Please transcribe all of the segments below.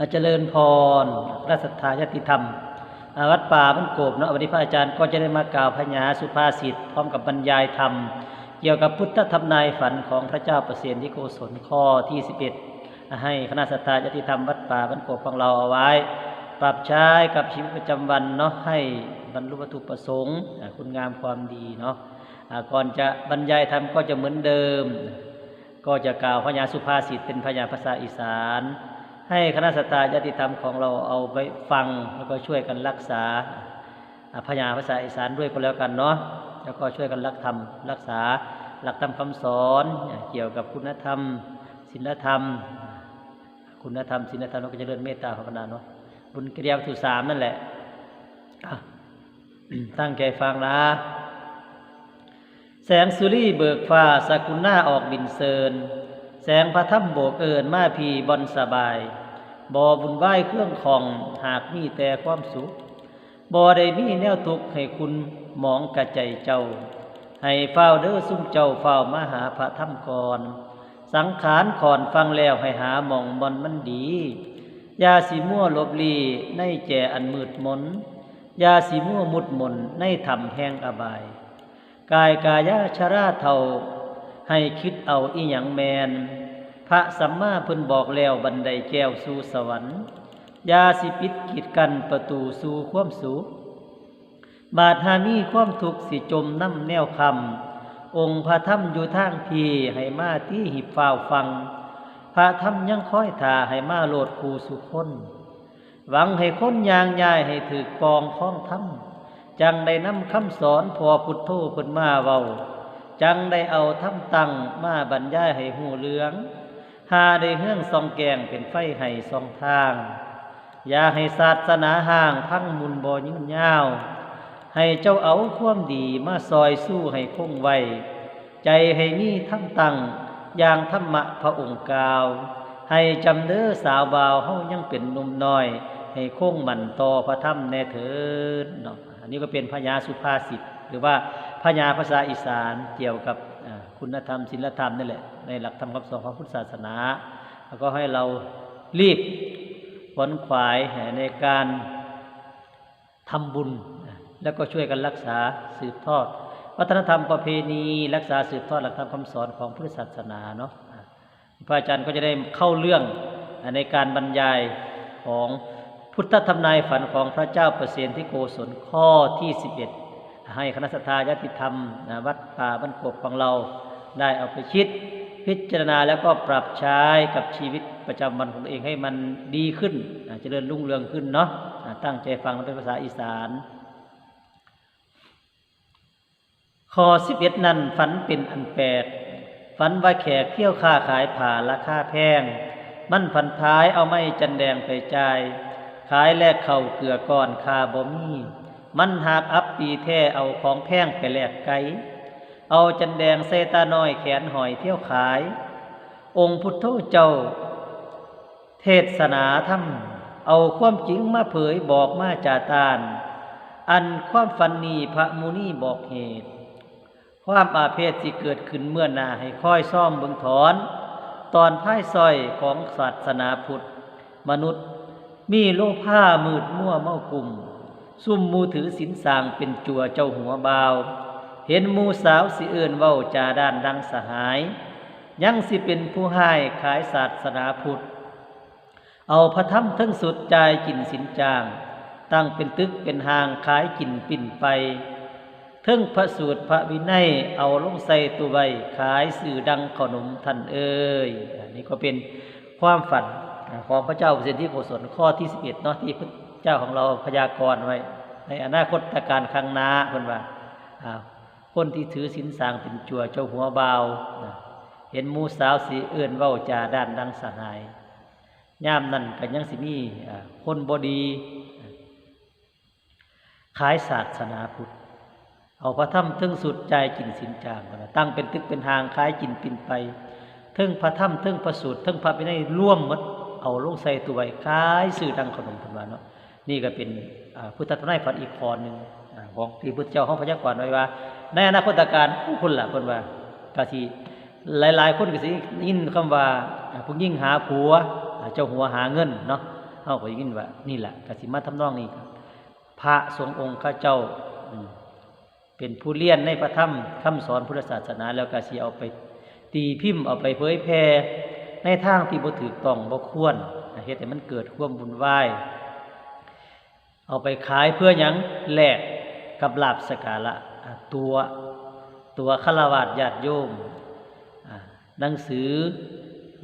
อาเจริญพรพระสัทธายติธรรม วัดป่าบ้านโกบเนาะวันนี้พระอาจารย์ก็จะได้มากล่าวพญาสุภาษิตพร้อมกับบรรยายธรรม เกี่ยวกับพุทธธรรมนายฝันของพระเจ้าประเสียนที่โกศลข้อที่11ให้คณะสัตยาญาติธรรมวัดป่าบ้านโกบของเราเอาไว้ ปรับใช้กับชีวิตประจำวันเนาะให้บรรลุวัตถุประสงค์คุณงามความดีเนาะก่อนจะบรรยายธรรมก็จะเหมือนเดิม ก็จะกล่าวพญาสุภาษิตเป็นพญาภาษาอีสาน ให้คณะสัตยาติธรรมของเราเอาไปฟังแล้วก็ช่วยกันรักษาพญาภาษาอีสานด้วยก็แล้วกันเนาะแล้วก็ช่วยกันรักธรรมรักษาหลักธรรมคำสอนเกี่ยวกับคุณธรรมศีลธรรม คุณธรรมศีลธรรมเราก็จะเริ่มเมตตาภาวนาเนาะบุญกิริยาวัตถุสามนั่นแหละตั้งใจฟังนะ แสงสุรีเบิกฟ้าสกุลหน้าออกบินเซิน สงพระถ้ำโบกเอิญมาพีบอนสบายบ่บุญไหว้เครื่องของหากมีแต่ความสุขบ่ได้มีแนวทุกข์ให้คุณหมองกระใจเจ้า ให้เฝ้าเด้อซุ่มเจ้าเฝ้ามาหาพระถ้ำก่อน สังขารขอนฟังแล้วให้หาหมองบอนมันดี ยาสีมั่วลบลีในแจอันมืดมน ยาสีมั่วมุดมนในถ้ำแห่งอบาย กายกายาชราเท่าให้คิดเอาอีหยังแมน พระสัมมาเพิ่นบอกแล้วบันไดแก้วสู่สวรรค์ยาสิปิดกีดกันประตูสู่ความสุขบาดหามีความทุกข์สิจมน้ำแนวคำองค์พระธรรมอยู่ทางพีให้มาที่หิบฟ้าวฟัง พระธรรมยังค่อยท่าให้มาโลดคูสุคน หวังให้คนยางยายให้ถือปองข้องธรรมจังได้นำคำสอนพอพุทโธพิ่นมาเว้า จังได้เอาทำตังมาบรรยายให้หูเลือง หาได้เฮืองซองแกงเป็นไฟให้สองทาง อย่าให้ศาสนาห่างพังมุนบ่ยืนยาว ให้เจ้าเอาความดีมาซอยสู้ให้คงไว้ ใจให้มีทำตังอย่างธรรมะพระองค์กาว ให้จำเด้อสาวบาวเฮายังเป็นนุ่มน้อย ให้คงมันต่อพระธรรมแน่เถิดเนาะอันนี้ก็เป็นพญาสุภาษิต หรือว่าพญาภาษาอีสานเกี่ยวกับ คุณธรรมศีลธรรมนี่แหละในหลักธรรมคำสอนของพุทธศาสนา แล้วก็ให้เรารีบขวนขวายในการทำบุญ แล้วก็ช่วยกันรักษาสืบทอด วัฒนธรรมประเพณี รักษาสืบทอดหลักธรรมคำสอนของพุทธศาสนาเนาะอ่าพระอาจารย์ก็จะได้เข้าเรื่องในการบรรยายของพุทธธรรมนายฝันของพระเจ้าประเสนที่โกศลข้อที่ 11 ให้คณะสัตยาญาติธรรม วัดป่าบ้านกบของเรา ได้เอาไปคิด พิจารณาแล้วก็ปรับใช้กับชีวิตประจำวันของตัวเองให้มันดีขึ้นเจริญรุ่งเรืองขึ้นเนาะตั้งใจฟังเป็นภาษาอีสานข้อสิบเอ็ดนั้นฝันเป็นอันแปลกฝันว่าแขกเที่ยวค้าขายผ่าราคาแพง มันผันท้ายเอาไม้จันแดงไปจ่าย ขายแลกเข่าเกลือก้อนคาบ่มีมันหากอับปีแท้เอาของแพงไปแลกไก เอาจันแดงเซตาน้อยแขนหอยเที่ยวขาย องค์พุทธเจ้า เทศนาธรรม เอาความจริงมาเผยบอกมาจาตานอันความฟันนีพระมุนีบอกเหตุ ความอาเพศที่เกิดขึ้นเมื่อนาให้ค่อยซ่อมเบิงถอน ตอนพ่ายซอยของศาสนาพุทธ มนุษย์มีโลผ้ามืดมั่วเมากลุ่ม ซุ่มมูถือสินสางเป็นจัวเจ้าหัวบาว เห็นมูสาวสิเอื่นเว้าจาด้านดังสหาย ยังสิเป็นผู้ให้ขายศาสนาพุทธ เอาพระธรรมทั้งสุดใจกินสินจาง ตั้งเป็นตึกเป็นหางขายกินปิ่นไปเทิงพระสูตรพระวินัยเอาลงใส่ตัวไว้ขายสื่อดังขนมท่านเอ้ยอันนี้ก็เป็นความฝันของพระเจ้าเสด็จที่โกศลข้อที่สิบเอ็ดเนาะที่พระเจ้าของเราพยากรณ์ไว้ ในอนาคตการข้างหน้าเพิ่นว่าอ้า คนที่ถือสินสางเป็นจัวเจ้าหัวเบาเห็นมูสาวสีเอื่นเว้าจาด้านดังสหายย่ามนั่นก็ยังสิมีคนบดีขายศาสนาพุทธเอาพระธรรมเทิงสุดใจกินสินจางกันตั้งเป็นตึกเป็นทางขายกินปินไปเทิงพระธรรมเทิงพระสูตรเทิงพระวินัยร่วมมดเอาลงใส่ตัวไว้ขายสื่อดังขนมพันวาเนาะนี่ก็เป็นพุทธธรรมนายฝันอีกคอหนึ่งของที่พุทธเจ้าห้องพยากรณ์ไว้ว่า ในอนาคตการผู้คนละคนว่ากะทีหลายๆ คนก็สิยินคำว่าอ่าผู้ยิ่งหาผัว เจ้าหัวหาเงินเนาะเฮาก็ได้ยินว่า นี่แหละกสิมาทำนองนี้ครับ พระทรงองค์ข้าเจ้าเป็นผู้เลี้ยนในพระธรรมคำสอนพุทธศาสนา แล้วก็สิเอาไป ตีพิมพ์เอาไปเผยแพร่ในทางที่บ่ถูกต้องบ่ควรเฮ็ดให้มันเกิดความวุ่นวายเอาไปขายเพื่อหยังแลกกับลาบสการะ ตัวตัวฆราวาสญาติโยมหนังสือ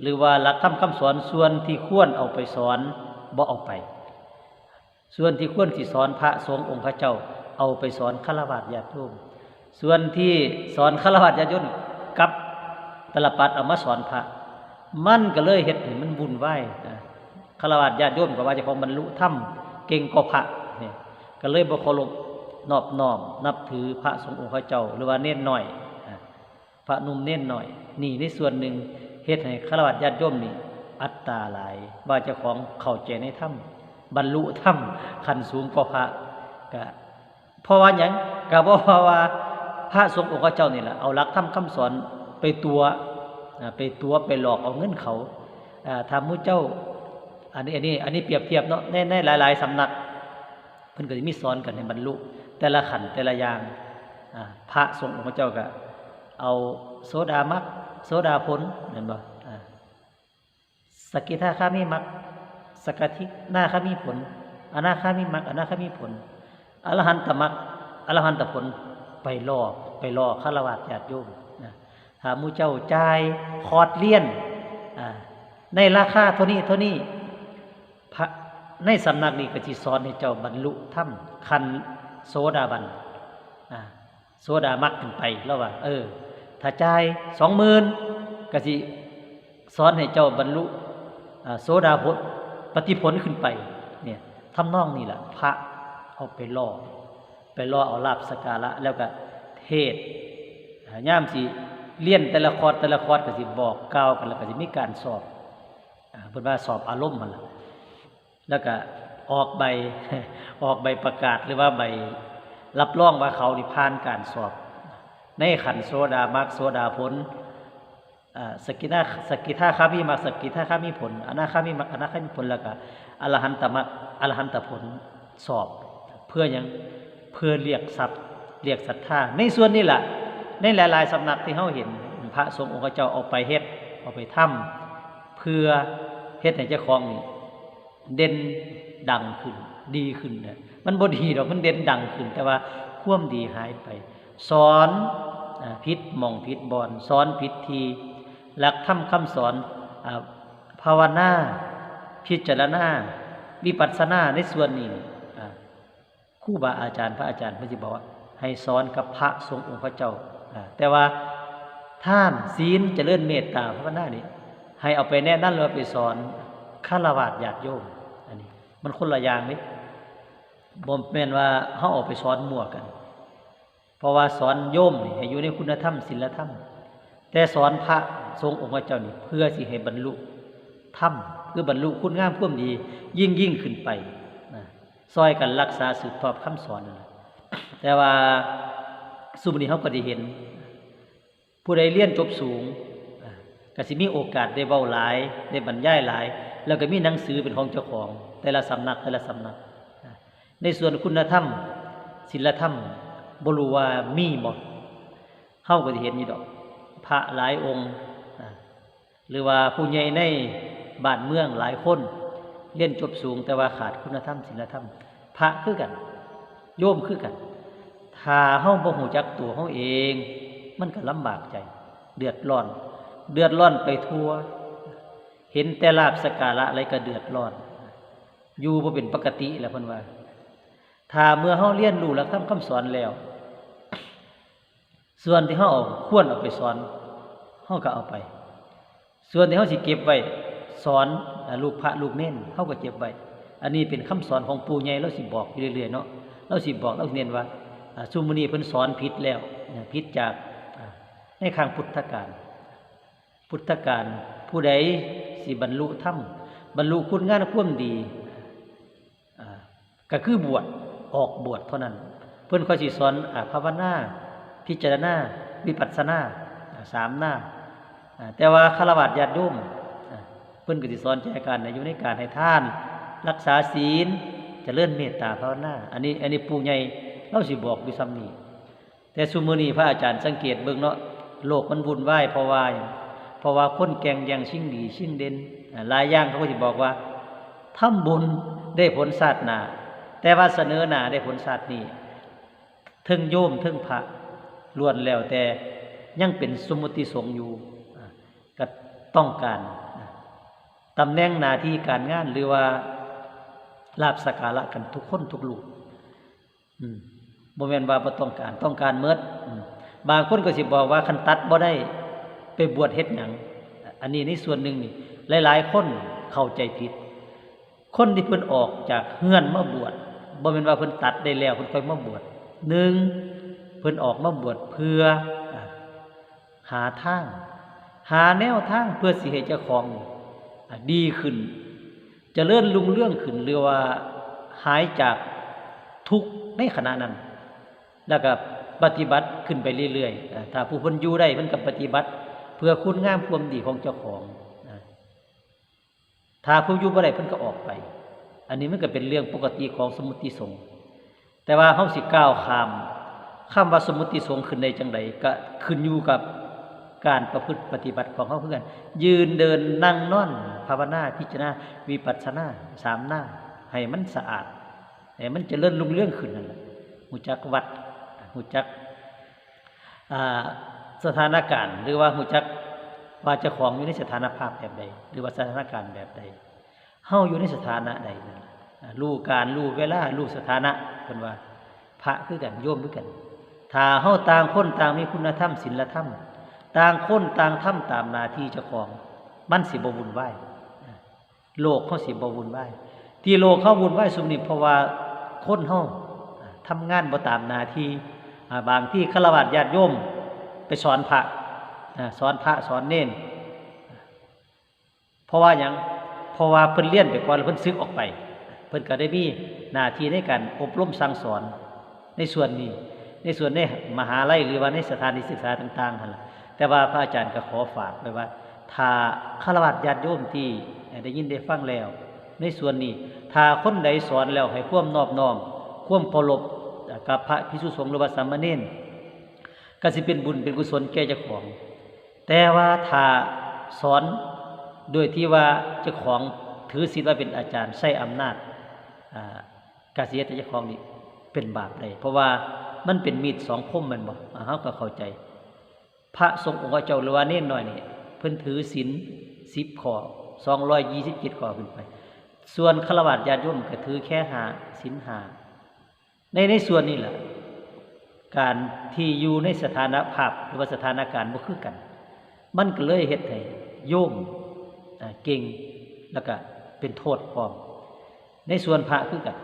หรือว่าหลักธรรมคำสอนส่วนที่ควรเอาไปสอนบ่เอาไป ส่วนที่ควรที่สอนพระสงฆ์องค์พระเจ้า เอาไปสอนฆราวาสญาติโยมส่วนที่สอนฆราวาสญาติโยมกับตลปัดเอามาสอนพระมันก็เลยเฮ็ดให้มันวุ่นวายฆราวาสญาติโยมก็ว่าจ้าของบรรลุธรรมเก่งกว่าพระเนี่ยก็เลยบ่เคารพ นอบน้อม นับถือพระสงฆ์องค์พระเจ้า หรือว่าเน้นหน่อย พระนุ่มเน้นหน่อย นี่ในส่วนหนึ่งเฮ็ดให้ฆราวาสญาติโยมนี่ อัตตาหลายว่าเจ้าของเข้าใจในธรรมบรรลุธรรมขั้นสูงกว่าพระก็เพราะว่าหยังก็เพราะว่าพระสงฆ์องค์พระเจ้านี่แหละเอาหลักธรรมคำสอนไปตัวไปตัวไปหลอกเอาเงินเขาทำมุเจ้าอันนี้อันนี้อันนี้เปรียบเทียบเนาะในในหลาย ๆสำนักเพิ่นก็จะมีสอนกันในบรรลุ แต่ละขันแต่ละอย่างพระสงฆ์องค์เจ้าก็เอาโซดามักโซดาผลเห็นบ่สกิทาคามีมักสกทิหน้าคามีผลอนาคามีมักอนาคามีผลอรหันตมักอรหันตผลไปล่อไปล่อฆราวาสญาติโยมหาหมูเจ้าจ่ายคอร์ดเลียนในราคาเท่านี้เท่านี้พระในสำนักนี้ก็สิสอนให้เจ้าบรรลุธรรมคัน โสดาบันโสดามักขึ้นไปแล้วว่า เออ ถ้าจ่ายสองหมื่นก็สิสอนให้เจ้าบรรลุโสดาผลปฏิผลขึ้นไป เนี่ยทำนองนี่แหละพระเอาไปล่อ ไปล่อเอาลาบสการะ แล้วก็เทศย่ามสิเลี่ยนแต่ละคอร์แต่ละคอร์ก็สิบอกกล่าวกันแล้วก็สิมีการสอบเพิ่นว่าสอบอารมณ์มันล่ะแล้วก็ ออกใบ ออกใบประกาศหรือว่าใบ รับรองว่าเขานี่ผ่านการสอบ ในขันโซดามักโซดาผลสกิทาสกิทาคามีมักสกิทาคามีผลอนาคามีมักอนาคามีผลแล้วก็อรหันตมักอรหันตผลสอบ เพื่อยังเพื่อเรียกทรัพย์เรียกศรัทธาในส่วนนี้แหละในหลาย ๆสำนักที่เขาเห็น พระสงฆ์องค์เจ้าเอาไปเฮ็ดเอาไปทำเพื่อเฮ็ดให้เจ้าของนี่เด่น ดังขึ้น ดีขึ้นเนี่ยมันบ่ดีดอกมันเด่นดังขึ้น แต่ว่าความดีหายไป สอนอาพิษมองพิษบอนสอนพิษที หลักธรรมคำสอนอภาวนาพิจารณาวิปัสสนาในส่วนนี้คู่บาอาจารย์พระอาจารย์พิ่นสิบอกว่า ให้สอนกับพระทรงองค์พระเจ้า แต่ว่าท่านศีลเจริญเมตตาภาวนานี่ให้เอาไปแนะนั่นเลยไปสอนฆราวาสญาติโยม มันคนละอย่างนี่บ่แม่นว่าเฮาออกไปสอนมั่วกัน เพราะว่าสอนโยมนี่ให้อยู่ในคุณธรรมศีลธรรม แต่สอนพระทรงองค์พระเจ้านี่ เพื่อสิให้บรรลุธรรมเพื่อบรรลุคุณงามความดี ยิ่งยิ่งขึ้นไปนะซอยกันรักษาสืบทอดคำสอนนั่นแหละแต่ว่าสุมนี้เขาก็ได้เห็น ผู้ใดเรียนจบสูงอ่าก็สิมีโอกาสได้เว้าหลาย ได้บรรยายหลาย แล้วก็มีหนังสือเป็นของเจ้าของ แต่ละสำนักแต่ละสำนัก ในส่วนคุณธรรมศีลธรรมบรูวามีบ่เฮาก็สิเห็นอยู่ดอก พระหลายองค์ หรือว่าผู้ใหญ่ในบ้านเมืองหลายคนเรียนจบสูงแต่ว่าขาดคุณธรรมศีลธรรม พระคือกัน โยมคือกัน ถ้าเฮาบ่ฮู้จักตัวเฮาเอง มันก็ลำบากใจ เดือดร้อน เดือดร้อนไปทั่ว เห็นแต่ลาบสการะอะไรก็เดือดร้อน อยู่บ่เป็นปกติแหล้วเพิ่นว่า ถ้าเมื่อเฮาเรียนรู้แล้วทำคำสอนแล้ว ส่วนที่เฮาเอาควรเอาไปสอนเฮาก็เอาไป ส่วนที่เฮาสิเก็บไว้สอนลูกพระลูกเน้นเฮาก็เก็บไว้อันนี้เป็นคำสอนของปู่ใหญ่เราสิบอกอยู่เรื่อยๆเนาะเราสิบอกเราเน้นว่าซุมนีเพิ่นสอนผิดแล้วผิดจากในข้างพุทธกาลพุทธกาลผู้ใดสิบรรลุธรรมบรรลุคุณงามความดี ก็คือบวชออกบวชเท่านั้น เพิ่อนค่อยสิสอนอ่าภาวนาพิจารณาวิปัสสนาอ่าสามหน้า แต่ว่าคารวะญาติโยมอ่าเพิ่อนก็สิสอนแจกันอยู่ในการให้ท่าน รักษาศีลจะเลื่อนเมตตาภาวนาอันนี้อันนี้ปู่ใหญ่เราสิบอกอยู่ซ้ำนี้แต่ซุมือนีพระอาจารย์สังเกตเบิ่งเนาะโลกมันวุ่นวายเพราะว่าเพราะว่าคนแกงย่งชิงดีชิงเด่นหลายอย่างเขาก็สิบอกว่าทำบุญได้ผลชาติหน้า แต่ว่าเสนอหนาได้ผลชาตินี้ทึงโยมทึงพระล้วนแล้วแต่ยังเป็นสมมุติสงอยู่ก็ต้องการตำแหน่งหน้าที่การงานหรือว่าลาบสการะกันทุกคนทุกลูกอืมบ่แม่นว่าบ่ต้องการต้องการเมิดอืมบางคนก็สิบอกว่าคันตัดบ่ได้ไปบวชเฮ็ดหยังอันนี้ในส่วนหนึ่งนี่ หลาย ๆ คนเข้าใจผิด คนที่เพิ่นออกจากเฮือนมาบวช บ่แม่นว่าเพิ่นตัดได้แล้วเพิ่นค่อยมาบวชหนึ่งเพิ่นออกมาบวชเพื่อหาทางหาแนวทางเพื่อสิให้เจ้าของดีขึ้นเจริญรุ่งเรื่องขึ้นหรือว่าหายจากทุกในขณะนั้น แล้วก็ปฏิบัติขึ้นไปเรื่อยๆถ้าผู้เพิ่นอยู่ได้เพิ่นก็ปฏิบัติ เพื่อคุณงามความดีของเจ้าของถ้าผู้อยู่บ่ได้เพิ่นก็ออกไป อันนี้มันก็เป็นเรื่องปกติของสมมุติสงฆ์แต่ว่าเฮาสิก้าวข้ามคำว่าสมมุติสงฆ์ขึ้นได้จังไดก็ขึ้นอยู่กับการประพฤติปฏิบัติของเฮาเพื่อนยืนเดินนั่งนอนภาวนาพิจารณาวิปัสสนาสามหน้าให้มันสะอาดให้มันเจริญรุ่งเรื่องขึ้นนั่นแหละหูจักวัดหูจักสถานการณ์ หรือว่าหูจักว่าเจ้าของอยู่ในสถานภาพแบบใด หรือว่าสถานการณ์แบบใด เฮาอยู่ในสถานะใดนั่นล่ะอ่ารู้การรู้เวลารู้สถานะเพิ่นว่า พระคือกันโยมคือกัน ถ้าเฮาต่างคนต่างมีคุณธรรมศีลธรรม ต่างคนต่างทำตามหน้าที่เจ้าของ มันสิบวุ่นวายโลกเขาสิบวุ่นวายที่โลกเขาวุ่นวายสุมนี้เพราะว่าคนเฮาทำงานบ่ตามหน้าที่บางที่ฆราวาสญาติโยมไปสอนพระสอนพระสอนเน้นเพราะว่าหยัง เพราะว่าเพิ่นเรียนไปก่อนแล้วเพิ่นซึกออกไป เพิ่นก็ได้มีหน้าที่ในการอบรมสั่งสอนในส่วนนี้ ในส่วนในมหาลัยหรือว่าในสถานศึกษาต่างๆนั่นล่ะแต่ว่าพระอาจารย์ก็ขอฝากไว้ว่า ถ้าฆราวาสญาติโยมที่ได้ยินได้ฟังแล้ว ในส่วนนี้ถ้าคนใดสอนแล้วให้ควมนอบน้อมควมเคารพกับพระภิกษุสงฆ์หรือว่าสามเณรก็สิเป็นบุญเป็นกุศลแก่เจ้าของ แต่ว่าถ้าสอน โดยที่ว่าเจ้าของถือศีลว่าเป็นอาจารย์ใช้อำนาจอ่ากาเสียแต่เจ้าของนี่เป็นบาปเลยเพราะว่ามันเป็นมีดสองคมมันบอ่าเฮาก็เข้าใจ พระทรงองค์เจ้าหรือว่าเน้นน้อยนี่เพิ่นถือศีล10ข้อ227ข้อขึ้นไป ส่วนฆราวาสญาติโยมก็ถือแค่หาศีลหาในในส่วนนี้แหละการที่อยู่ในสถานภาพหรือว่าสถานการณ์บ่คือกัน มันก็เลยเฮ็ดให้โยมอ่า เก่งแล้วก็เป็นโทษพร้อม ในส่วนพระคือกัน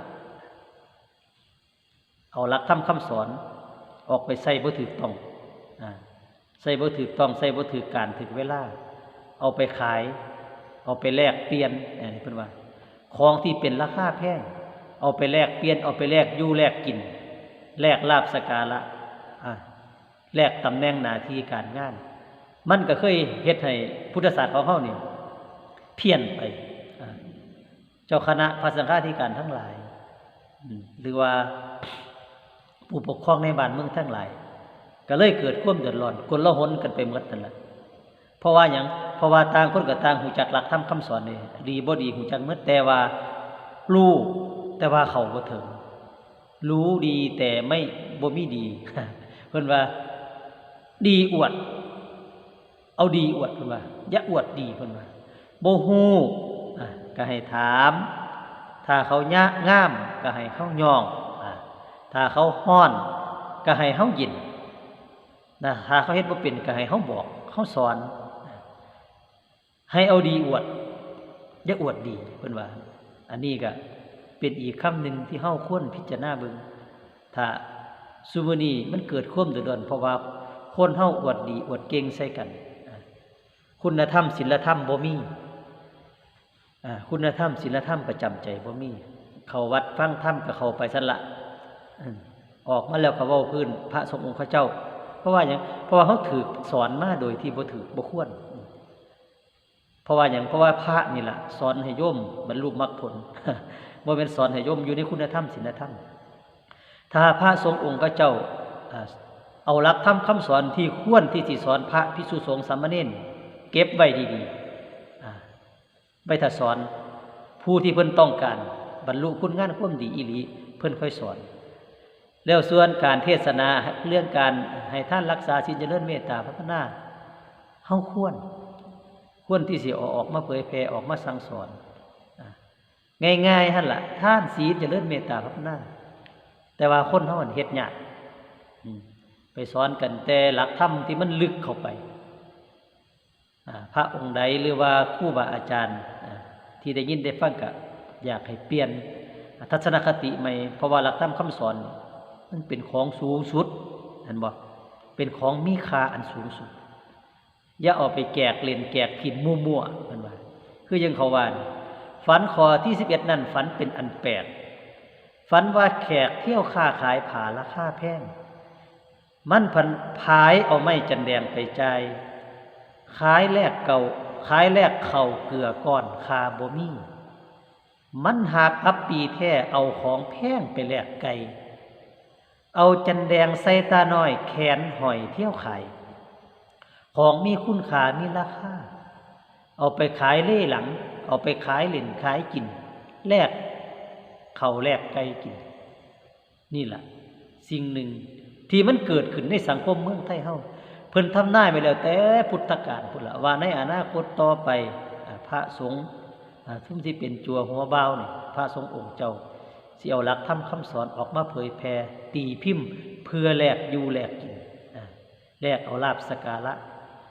เอาหลักธรรมคำสอนออกไปใส่บ่ถูกต้องอใส่บ่ถูกต้องใส่บ่ถูกการถูกเวลา เอาไปขาย เอาไปแลกเปลี่ยนอันนี้เพิ่นว่า ของที่เป็นราคาแพงเอาไปแลกเปลี่ยนเอาไปแลกยู่แลกกิน แลกลาบสการะแลกตำแหน่งหน้าที่การงาน มันก็เคยเฮ็ดให้พุทธศาสตร์ของเฮานี่ เพี้ยนไป เจ้าคณะพระสังฆาธิการทั้งหลาย หรือว่าผู้ปกครองในบ้านเมืองทั้งหลาย ก็เลยเกิดความเดือดร้อนคนละหนกันไปหมดนั่นแหละเพราะว่าหยังเพราะว่าต่างคนก็ต่างหูจักหลักธรรมคำสอนนี่ดีบ่ดีหูจักหมดแต่ว่ารู้แต่ว่าเขาบ่ถึงรู้ดีแต่ไม่บ่มีดีเพิ่นว่า ดีอวด เอาดีอวดเพิ่นว่าอย่าอวดดีเพิ่นว่า บ่ฮู้อะก็ให้ถาม ถ้าเขายะงามก็ให้เขาย่อง ถ้าเขาฮ้อน ก็ให้เขายินนะถ้าเขาเฮ็ดบ่เป็นก็ให้เขาบอกเขาสอน ให้เอาดีอวดอย่าอวดดีเพิ่นว่า อันนี้ก็เป็นอีกคำหนึ่งที่เฮาควรพิจารณาเบิ่งถ้าซุมื้อนี้มันเกิดความเดือดร้อนเพราะว่าคนเฮาอวดดีอวดเก่งใส่กัน คุณธรรมศีลธรรมบ่มี คุณธรรมศีลธรรมประจำใจบ่มี เขาวัดฟังธรรมก็เขาไปซั่นละออกมาแล้วก็เว้าพื้น พระสงฆ์องค์เขาเจ้า เพราะว่าหยังเพราะว่าเขาถือสอนมาโดยที่บ่ถือบ่ควรพราะว่าอย่างเพราะว่าพระนี่แหละสอนให้โยมบรรลุมรรคผลบ่เป็นสอนให้โยมอยู่ในคุณธรรมศีลธรรม ถ้าพระสงฆ์องค์เจ้าเอาหลักธรรมคำสอนที่ควรที่สิสอนพระภิกษุสงฆ์สามเณรเก็บไว้ดีๆ ไว้ถ้าสอนผู้ที่เพิ่นต้องการ บรรลุคุณงานความดีอีหลีเพิ่นค่อยสอน แล้วส่วนการเทศนาเรื่องการให้ท่านรักษาศีลเจริญเมตตาพัฒนาเฮาควร ควรที่สิเอาออกมาเผยแผ่ออกมาสั่งสอน ง่ายๆหั่นล่ะท่านศีลเจริญเมตตาพัฒนา แต่ว่าคนเฮามันเฮ็ดยากไปสอนกันแต่หลักธรรมที่มันลึกเข้าไป พระองค์ใดหรือว่าครูบาอาจารย์ที่ได้ยินได้ฟังก็อยากให้เปลี่ยนทัศนคติใหม่เพราะว่าหลักธรรมคำสอนมันเป็นของสูงสุดเห็นบ่เป็นของมีค่าอันสูงสุด อย่าเอาไปแกกเล่นแกกผิดมั่วๆเพิ่นว่า คือยังเขาว่านฝันขอที่สิบเอ็ดนั่นฝันเป็นอันแปดฝันว่าแขกเที่ยวค้าขายผ่าราคาแพงมันพันพายเอาไม้จันแดงไปใจ ขายแลกเก่าขายแลกเข่าเกลือก้อนคาบ่มีมันหากอับปีแท้เอาของแพงไปแลกไก่เอาจันแดงใส่ตาน้อยแขนหอยเที่ยวขายของมีคุณค่ามีราคาเอาไปขายเล่หลัง เอาไปขายเหล่นขายกิน แลกเข่าแลกไก่กิน นี่แหละสิ่งหนึ่งที่มันเกิดขึ้นในสังคมเมืองไทยเฮา เพิ่นทำนายไปแล้วแต่พุทธกาลพุ่นละว่าในอนาคตต่อไปพระสงฆ์ทุ่มที่เป็นจัวหัวเบาเนี่ยพระสงฆ์องค์เจ้าสิเอาหลักธรรมคำสอนออกมาเผยแผ่ตีพิมพ์ เพื่อแลกอยู่แลกกินแลกเอาลาบสการะ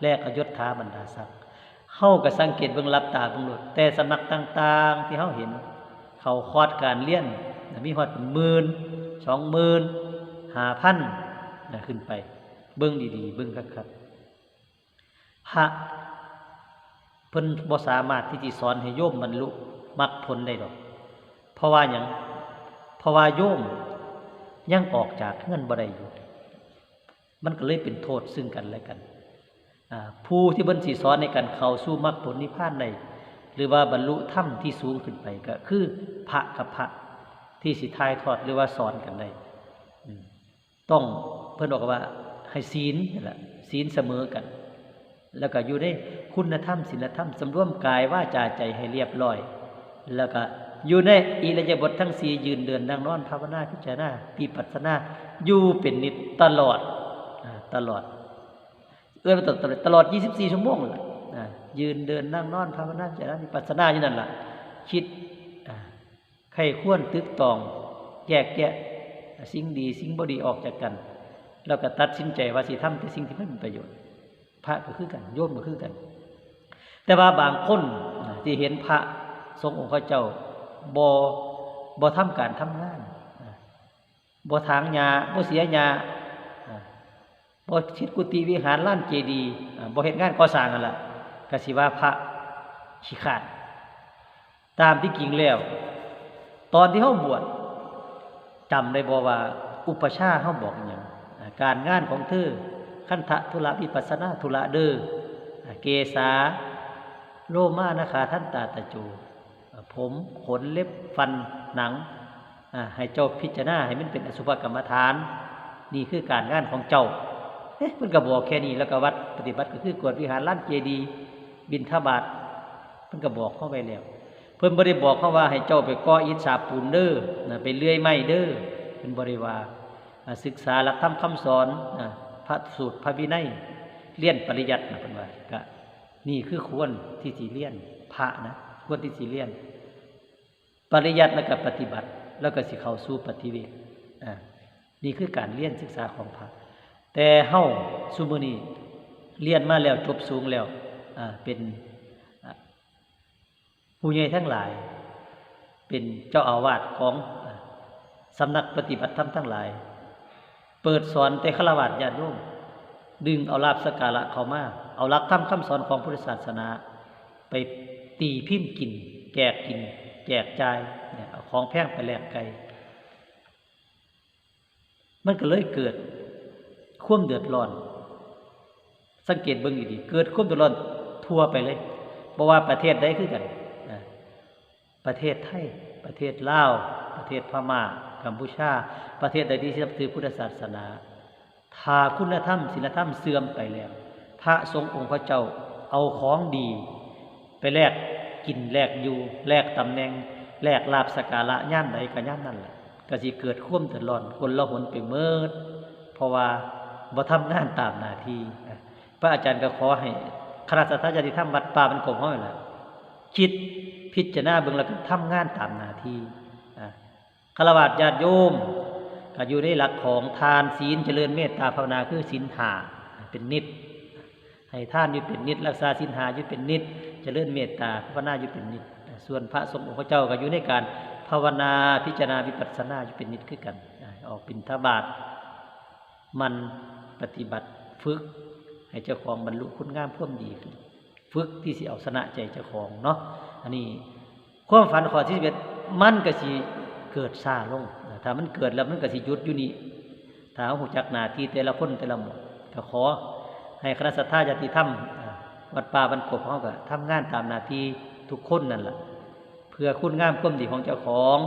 แลกเอายศถาบรรดาศักดิ์เฮาก็สังเกตเบิ่งรับตาเบิ่งโลดแต่สำนักต่าง ๆ ที่เฮาเห็น เขาคอร์สการเรียนมีฮอดหมื่นสองหมื่นห้าพันขึ้นไป เบิ้งดีๆ เบิ้งคักๆพระเพิ่นบ่สามารถที่จะสอนให้โยมบรรลุมรรคผลได้ดอก เพราะว่าหยังเพราะว่าโยมยังออกจากเงินบ่ได้อยู่ มันก็เลยเป็นโทษซึ่งกันและกันผู้ที่เพิ่นสิสอนในการเข้าสู่มรรคผลนิพพานได้หรือว่าบรรลุธรรมที่สูงขึ้นไปก็คือพระกับพระที่สิทายทอดหรือว่าสอนกันได้ต้องเพิ่อนบอกว่า ให้ศีลนี่แหละศีลเสมอกัน แล้วก็อยู่ในคุณธรรมศีลธรรมสำรวมกายว่าจาใจให้เรียบร้อย แล้วก็อยู่ในอิริยาบถทั้งสี่ยืนเดินนั่งนอนภาวนาพิจารณาปีปัสนาอยู่เป็นนิจตลอดตลอด เอื้อมตลอดตลอด 24 ชั่วโมงแหละอ่ายืนเดินนั่งนอนภาวนาพิจารณาวิปัสนาอยู่นั่นล่ะคิดอ่าใควรตึกตอง แยกแยะสิ่งดีสิ่งบ่ดีออกจากกัน แล้วก็ตัดสินใจว่าสิทำแต่สิ่งที่ไม่เป็นประโยชน์ พระก็คือกันโยมก็คือกัน แต่ว่าบางคนที่เห็นพระทรงองค์พระเจ้าบ่บ่ทำการทำงานบ่ถางหญ้าบ่เสียหญ้าบ่ชิดกุฏิวิหารล้านเจดีย์อ่าบ่เฮ็ดงานก่อสร้างนั่นละกสิว่าพระขี้ขาด ตามที่จริงแล้ว ตอนที่เฮาบวชจำได้บ่ว่าอุปชาเฮาบอกอย่าง การงานของเธอคันทะธุระวิปัสสนาธุระเดอเกษาโลมานะขาท่านตาตะจู ผมขนเล็บฟันหนังให้เจ้าพิจารณาให้มันเป็นอสุภกรรมฐาน นี่คือการงานของเจ้าเอ๊ะมันก็บอกแค่นี้แล้วก็วัดปฏิบัติก็คือกวดวิหารล้านเจดีย์บินทบาทมันก็บอกเข้าไปแล้ว เพิ่นบ่ได้บอกเขาว่าให้เจ้าไปก่ออิฐสาปูนเด้อไปเลื่อยไม้เด้อเป็นบริวารอ่า ศึกษาหลักธรรมคำสอนพระสูตรพระวินัยเรียนปริยัตินะเพิ่นว่าก็นี่คือควรที่สิเรียนพระนะควรที่สิเรียน ปริยัติแล้วก็ปฏิบัติ แล้วก็สิเข้าสู่ปฏิเวทนี่คือการเรียนศึกษาของพระแต่เฮาซุมื้อนี้เรียนมาแล้วจบสูงแล้วเป็นผู้ใหญ่ทั้งหลาย เป็นเจ้าอาวาสของสำนักปฏิบัติธรรมทั้งหลาย เปิดสอนแต่ฆราวาสญาติโยมดึงเอาลาบสการะเขามาเอาลักธรรมคำสอนของพุทธศาสนา ไปตีพิมพ์กิน แจกกิน แจกจ่ายเนี่ยเอาของแพงไปแลกไกลมันก็เลยเกิดความเดือดร้อน สังเกตเบิ่งดีๆเกิดความเดือดร้อนทั่วไปเลยบ่ว่าประเทศใดคือกันประเทศไทย ประเทศลาว ประเทศพม่า กัมพูชา ประเทศใดที่นับถือพุทธศาสนาถ้าคุณธรรมศีลธรรมเสื่อมไปแล้ว พระสงฆ์องค์พระเจ้าเอาของดี ไปแลกกินแลกอยู่แลกตำแหน่งแลกลาบสการะย่านใดก็ย่านนั่นแหละก็สิเกิดความเดือดคนละหนไปเมิดเพราะว่าบ่ทำงานตามหน้าที่พระอาจารย์ก็ขอให้คณะสัตยาธิธรรมวัดป่ามันกบเฮานี่แหละคิดพิจารณาเบิ่งแล้วก็ทำงานตามหน้าที่ อะฆรวาสญาติโยมก็อยู่ในหลักของทานศีลเจริญเมตตาภาวนาคือศีลหาเป็นนิดให้ท่านอยู่เป็นนิด รักษาศีลหาอยู่เป็นนิดเจริญเมตตาภาวนาอยู่เป็นนิด ส่วนพระสงฆ์พระเจ้าก็อยู่ในการภาวนาพิจารณาวิปัสสนาอยู่เป็นนิดคือกัน ออกบิณฑบาตมันปฏิบัติฝึก ให้เจ้าของบรรลุคุณงามพ่วมดีขึ้นฝึกที่สิเอาชนะใจเจ้าของเนาะอันนี้ความฝันข้อที่สิบเอ็ดมันก็สิ เกิดซาลงถ้ามันเกิดแล้วมันก็สิหยุดอยู่นี่ถ้าเอาหูจักหนาทีแต่ละคนแต่ละหมดก็ขอให้คณะสัตยาญาติธรรมวัดป่าบรรกบเขาก็ทำงานตามหน้าที่ทุกคนนั่นแหละเพื่อคุณงามความดีของเจ้าของ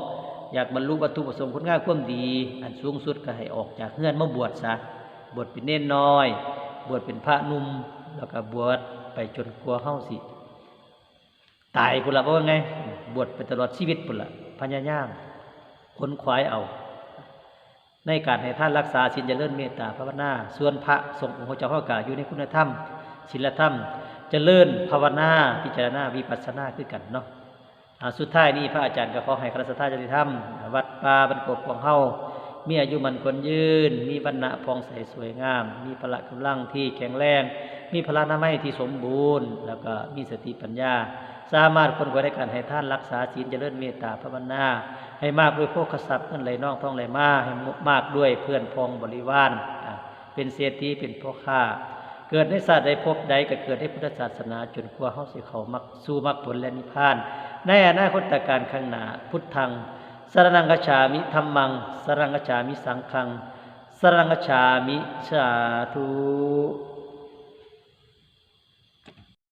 อยากบรรลุวัตถุประสงค์คุณงามความดี อันสูงสุดก็ให้ออกจากเฮือนมาบวชซะบวชเป็นเน้นน้อย บวชเป็นพระนุ่มแล้วก็บวชไปจนกลัวเฮาสิ ตายพุ่นละเพราะว่าไง บวชไปตลอดชีวิตพุ่นละพญายาม ค้นขวาเอา ในการให้ท่านรักษาศีลเจริญเมตตาภาวนา ส่วนพระสงฆ์องค์พระเจ้าข้ากาอยู่ในคุณธรรมศีลธรรม เจริญภาวนาพิจารณาวิปัสสนาคือกันเนาะสุดท้ายนี้พระอาจารย์ก็ขอให้คณะสัตยาญาติธรรม วัดป่าบรรกบของเฮามีอายุมันคนยืน มีบรรณะพองใสสวยงาม มีพละกำลังที่แข็งแรง มีพละนามัยที่สมบูรณ์ แล้วก็มีสติปัญญา สามารถคนกว่าได้การให้ท่านรักษาศีลเจริญเมตตาภาวนา ให้มากด้วยโภคทรัพย์เงินไหลนองทองไหลมาให้มากด้วยเพื่อนพ้องบริวารเป็นเศรษฐีเป็นพ่อค้าเกิดในศาสตร์ใดพบใดก็เกิดในพุทธศาสนาจนกว่าเฮาสิเขามักสู่มักผลและนิพพาน ในอนาคตการข้างหน้าพุทธังสรนังกชฉามิธรรมังสรังกชฉามิสังฆังสรังกชฉามิสาธุ